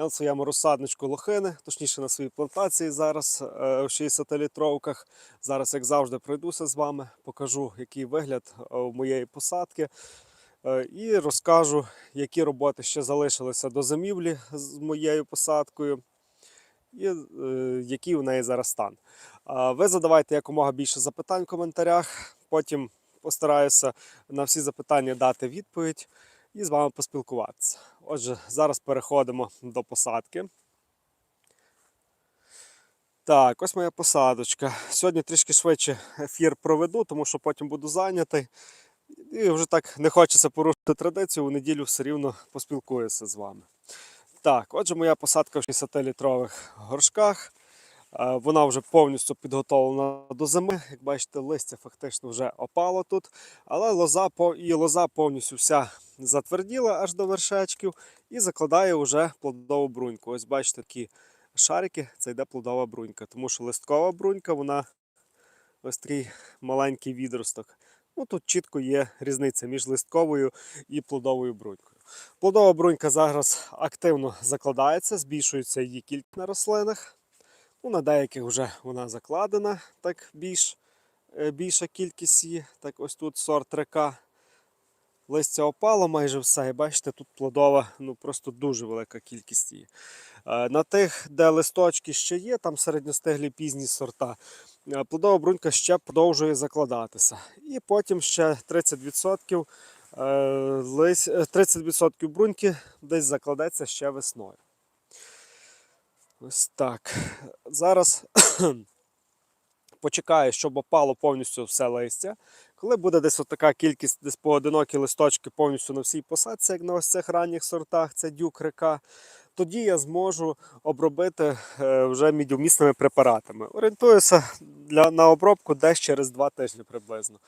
Я на своєму розсадничку лохини, точніше на своїй плантації зараз е, в 60-літровках. Зараз, як завжди, пройдуся з вами, покажу, який вигляд е, у моєї посадки. е, І розкажу, які роботи ще залишилися до зимівлі з моєю посадкою, і е, який у неї зараз стан. Ви задавайте якомога більше запитань в коментарях. Потім постараюся на всі запитання дати відповідь і з вами поспілкуватися. Отже, зараз переходимо до посадки. Так, ось моя посадочка. Сьогодні трішки швидше ефір проведу, тому що потім буду зайнятий. І вже так не хочеться порушити традицію, у неділю все рівно поспілкуюся з вами. Так, отже, моя посадка в 60-літрових горшках. Е, Вона вже повністю підготовлена до зими. Як бачите, листя фактично вже опало тут. Але лоза і лоза повністю вся затверділа аж до вершечків і закладає вже плодову бруньку. Ось бачите, такі шарики, це йде плодова брунька. Тому що листкова брунька, вона ось такий маленький відросток. Ну, тут чітко є різниця між листковою і плодовою брунькою. Плодова брунька зараз активно закладається, збільшується її кількість на рослинах. Ну, на деяких вже вона закладена, так більш, е, більша кількість її. Так ось тут сорт река. Листя опало майже все. І бачите, тут плодова, ну просто дуже велика кількість її. Е, На тих, де листочки ще є, там середньостиглі пізні сорта, е, плодова брунька ще продовжує закладатися. І потім ще 30%, е, лись- е, 30% бруньки десь закладеться ще весною. Ось так. Зараз почекаю, щоб опало повністю все листя. Коли буде десь така кількість, десь поодинокі листочки повністю на всій посадці, як на ось цих ранніх сортах, це дюк река, тоді я зможу обробити е, вже мідіумісними препаратами. Орієнтуюся для, на обробку десь через 2 тижні приблизно.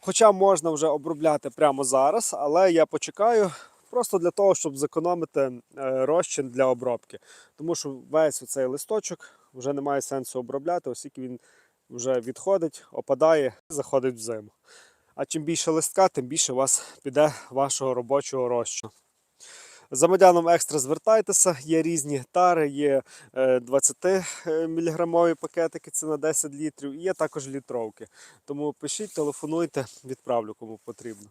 Хоча можна вже обробляти прямо зараз, але я почекаю. Просто для того, щоб зекономити е, розчин для обробки. Тому що весь цей листочок вже немає сенсу обробляти, оскільки він вже відходить, опадає заходить в зиму. А чим більше листка, тим більше у вас піде вашого робочого розчину. За медяном екстра звертайтеся, є різні тари, є 20-мг пакетики, це на 10 літрів, і є також літровки. Тому пишіть, телефонуйте, відправлю кому потрібно.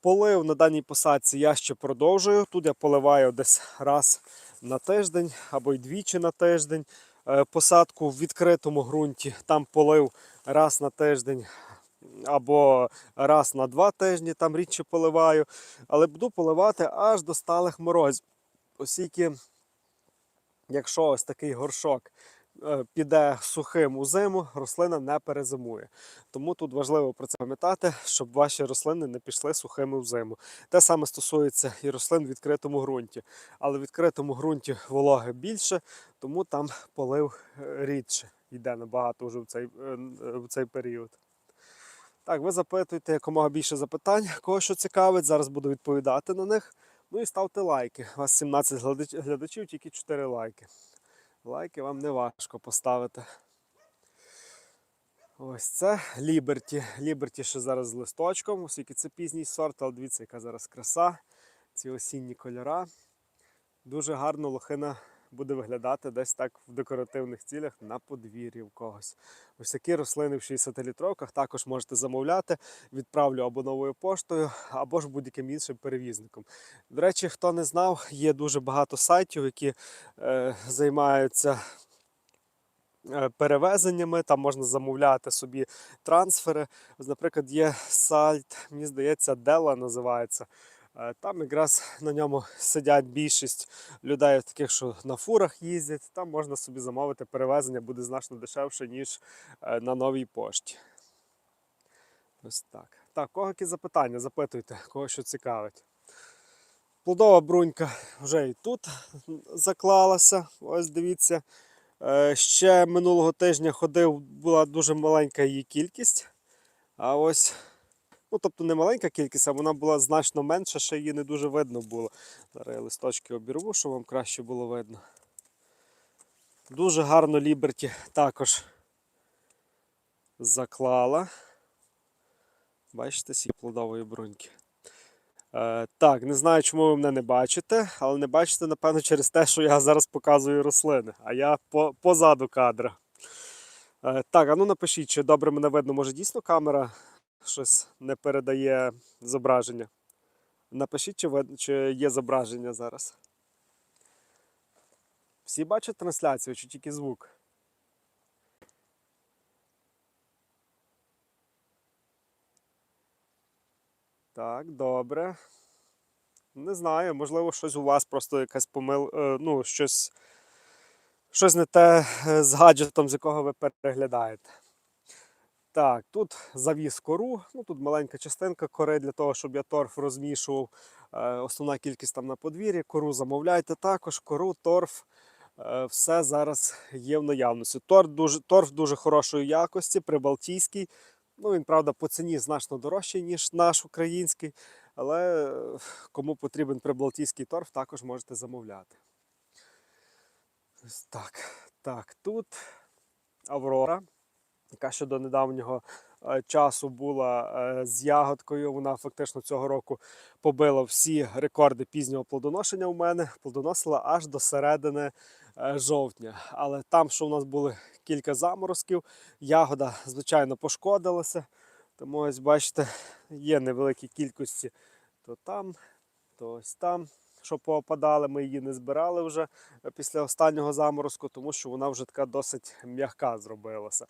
Полив на даній посадці я ще продовжую. Тут я поливаю десь раз на тиждень або й двічі на тиждень. Е, Посадку в відкритому ґрунті там полив раз на тиждень або раз на два тижні, там рідше поливаю. Але буду поливати аж до сталих морозів. Оскільки, якщо ось такий горшок піде сухим у зиму, рослина не перезимує. Тому тут важливо про це пам'ятати, щоб ваші рослини не пішли сухими в зиму. Те саме стосується і рослин в відкритому ґрунті. Але в відкритому ґрунті вологи більше, тому там полив е, рідше йде набагато вже в цей, е, в цей період. Так, ви запитуєте якомога більше запитань, кого що цікавить. Зараз буду відповідати на них. Ну і ставте лайки. У вас 17 глядачів, тільки 4 лайки. Лайки вам не важко поставити. Ось це Ліберті. Ліберті ще зараз з листочком, оскільки це пізній сорт, але дивіться, яка зараз краса. Ці осінні кольора. Дуже гарно лохина буде виглядати десь так в декоративних цілях на подвір'ї в когось. Ось такі рослини в 60-літровках також можете замовляти. Відправлю або новою поштою, або ж будь-яким іншим перевізником. До речі, хто не знав, є дуже багато сайтів, які е, займаються е, перевезеннями, там можна замовляти собі трансфери. Наприклад, є сайт, мені здається, Дела називається. Е, Там якраз на ньому сидять більшість людей, таких, що на фурах їздять. Там можна собі замовити перевезення, буде значно дешевше, ніж е, на новій пошті. Ось так. Так, кого які запитання? Запитуйте, кого що цікавить. Плодова брунька вже і тут заклалася. Ось дивіться. Е, Ще минулого тижня ходив, була дуже маленька її кількість. А ось, ну тобто не маленька кількість, а вона була значно менша, ще її не дуже видно було. Зараз я листочки обірву, щоб вам краще було видно. Дуже гарно Ліберті також заклала. Бачите, сі плодової бруньки. Е, так, не знаю, чому ви мене не бачите, але не бачите, напевно, через те, що я зараз показую рослини, а я по, позаду кадра. Е, так, а ну напишіть, чи добре мене видно, може дійсно камера щось не передає зображення. Напишіть, чи, вид- чи є зображення зараз. Всі бачать трансляцію, чи тільки звук? Так, добре. Не знаю, можливо, щось у вас просто якась помил... е, ну, щось, щось не те е, з гаджетом, з якого ви переглядаєте. Так, тут завіз кору, ну тут маленька частинка кори для того, щоб я торф розмішував. Е, Основна кількість там на подвір'ї. Кору замовляйте також, кору, торф. е, Все зараз є в наявності. Торф дуже, торф дуже хорошої якості, прибалтійський. Ну, він, правда, по ціні значно дорожчий, ніж наш український. Але е, кому потрібен прибалтійський торф, також можете замовляти. Так. Так, тут Аврора, яка ще до недавнього е, часу була е, з ягодкою. Вона фактично цього року побила всі рекорди пізнього плодоношення у мене. Плодоносила аж до середини е, жовтня. Але там, що у нас були кілька заморозків, ягода, звичайно, пошкодилася. Тому ось бачите, є невеликі кількості то там, то ось там, що поопадали. Ми її не збирали вже після останнього заморозку, тому що вона вже така досить м'яка зробилася.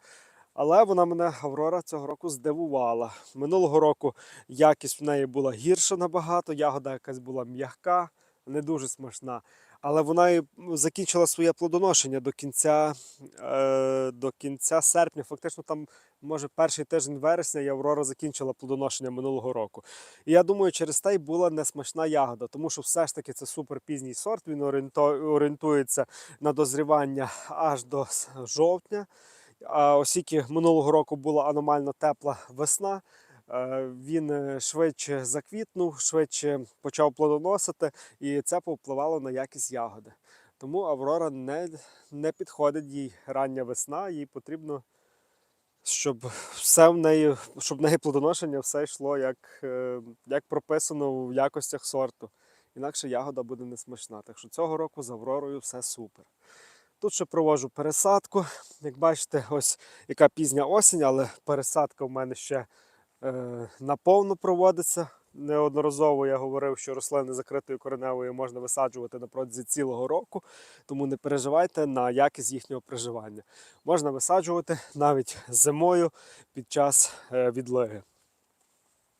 Але вона мене Аврора цього року здивувала. Минулого року якість в неї була гірша набагато, ягода якась була м'яка, не дуже смачна. Але вона і закінчила своє плодоношення до кінця, е, до кінця серпня. Фактично, там, може, перший тиждень вересня і Аврора закінчила плодоношення минулого року. І я думаю, через те й була несмачна ягода, тому що все ж таки це супер пізній сорт. Він орієнтується на дозрівання аж до жовтня. А оскільки минулого року була аномально тепла весна, е, він е, швидше заквітнув, швидше почав плодоносити, і це повпливало на якість ягоди. Тому Аврора не, не підходить їй рання весна, їй потрібно, щоб все в неї, щоб в неї плодоношення все йшло як, е, як прописано в якостях сорту. Інакше ягода буде несмачна. Так що цього року з Авророю все супер. Тут ще провожу пересадку. Як бачите, ось яка пізня осінь, але пересадка в мене ще е, наповну проводиться. Неодноразово я говорив, що рослини закритої кореневої можна висаджувати на протязі цілого року, тому не переживайте на якість їхнього приживання. Можна висаджувати навіть зимою під час е, відлиги.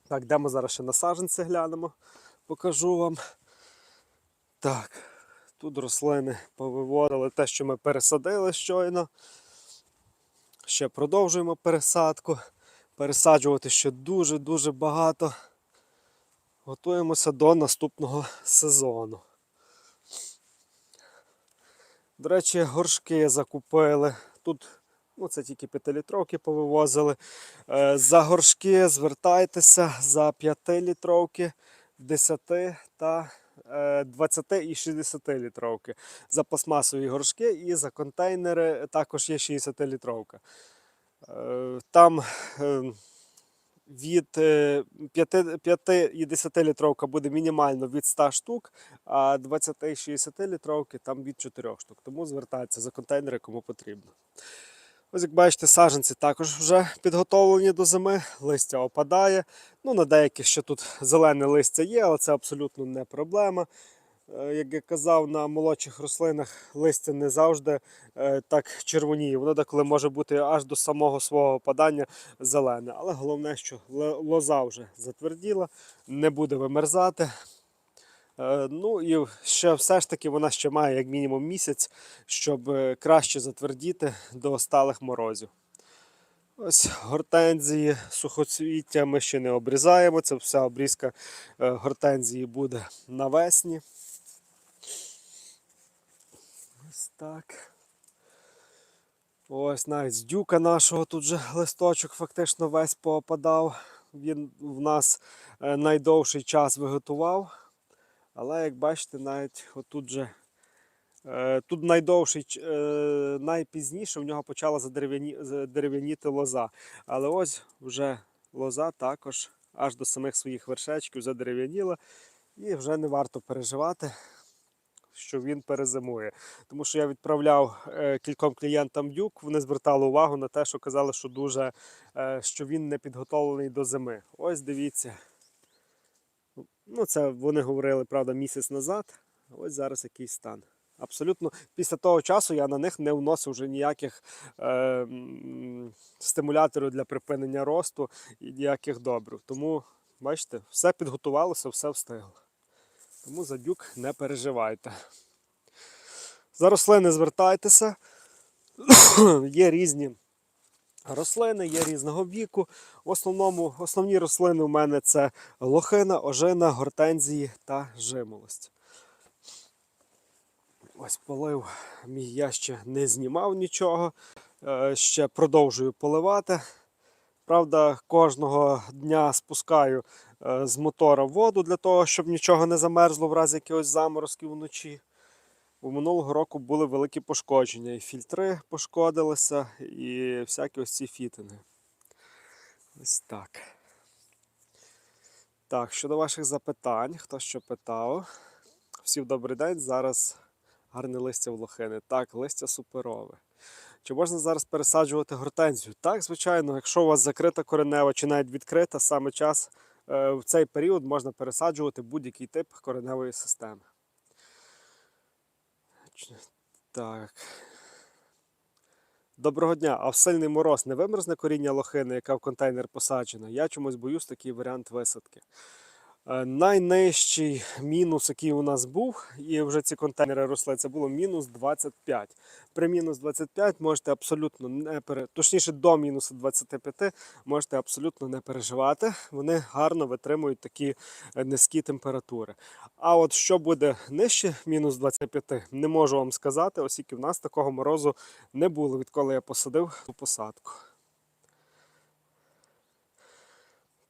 Так, де ми зараз ще на саджанці глянемо, покажу вам. Так, тут рослини повиводили те, що ми пересадили щойно. Ще продовжуємо пересадку. Пересаджувати ще дуже-дуже багато. Готуємося до наступного сезону. До речі, горшки закупили. Тут ну, це тільки 5-літровки повивозили. Е, За горшки звертайтеся за 5-літровки, 10 та 20 і 60 літровки. За пластмасові горшки і за контейнери також є 60 літровка. Е, Там е, від 5, 5 і 10 літровка буде мінімально від 100 штук, а 20 і 60 літровки там від 4 штук. Тому звертайтеся за контейнери, кому потрібно. Ось як бачите, саджанці також вже підготовлені до зими, листя опадає. Ну, на деяких ще тут зелене листя є, але це абсолютно не проблема. Е, Як я казав, на молодших рослинах листя не завжди е, так червоніє. Воно деколи може бути аж до самого свого опадання зелене. Але головне, що лоза вже затверділа, не буде вимерзати. Е, Ну і ще все ж таки вона ще має як мінімум місяць, щоб е, краще затвердіти до сталих морозів. Ось гортензії, сухоцвіття ми ще не обрізаємо. Це вся обрізка е, гортензії буде навесні. Ось так. Ось навіть з дюка нашого тут же листочок фактично весь поопадав. Він в нас найдовший час виготував. Але як бачите, навіть отут же е, тут найдовший, е, найпізніше в нього почала задерев'яніти лоза. Але ось вже лоза також аж до самих своїх вершечків задерев'яніла, і вже не варто переживати, що він перезимує. Тому що я відправляв е, кільком клієнтам дюк, вони звертали увагу на те, що казали, що дуже що він не підготовлений до зими. Ось дивіться. Ну, це вони говорили, правда, місяць назад. Ось зараз який стан. Абсолютно після того часу я на них не вносив вже ніяких е, стимуляторів для припинення росту і ніяких добрив. Тому, бачите, все підготувалося, все встигло. Тому за дюк не переживайте. За рослини звертайтеся. Є різні рослини, є різного віку. В основному основні рослини у мене це лохина, ожина, гортензії та жимолость. Ось полив мій я ще не знімав нічого. Е, Ще продовжую поливати. Правда, кожного дня спускаю е, з мотора воду для того, щоб нічого не замерзло в разі якихось заморозків вночі. У минулого року були великі пошкодження. І фільтри пошкодилися, і всякі ось ці фітинги. Ось так. Так, щодо ваших запитань, хто що питав. Всім добрий день. Зараз гарне листя в лохини. Так, листя суперове. Чи можна зараз пересаджувати гортензію? Так, звичайно, якщо у вас закрита коренева чи навіть відкрита, саме час е, в цей період можна пересаджувати будь-який тип кореневої системи. Так. Доброго дня. А в сильний мороз не вимерзне коріння лохини, яка в контейнер посаджена? Я чомусь боюсь такий варіант висадки. Е, Найнижчий мінус, який у нас був, і вже ці контейнери росли, це було мінус 25. При мінус 25 можете абсолютно не пере... точніше до мінусу 25 можете абсолютно не переживати. Вони гарно витримують такі е, низькі температури. А от що буде нижче мінус 25, не можу вам сказати, оскільки в нас такого морозу не було, відколи я посадив ту посадку.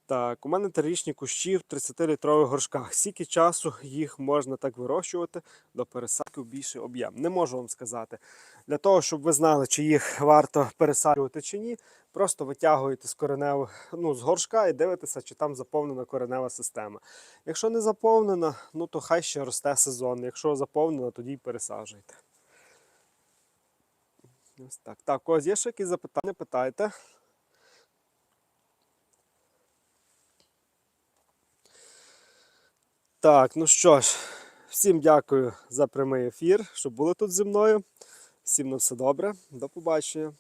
Так, у мене трирічні кущі в 30-літрових горшках. Скільки часу їх можна так вирощувати до пересадки в більший об'єм? Не можу вам сказати. Для того, щоб ви знали, чи їх варто пересаджувати чи ні, просто витягуєте з коренев, ну, з горшка і дивитеся, чи там заповнена коренева система. Якщо не заповнена, ну то хай ще росте сезон. Якщо заповнена, тоді й пересаджуйте. Ось так. Так, ось є ще якісь запитання, питайте. Так, ну що ж, всім дякую за прямий ефір, що були тут зі мною. Всім на все добре. До побачення.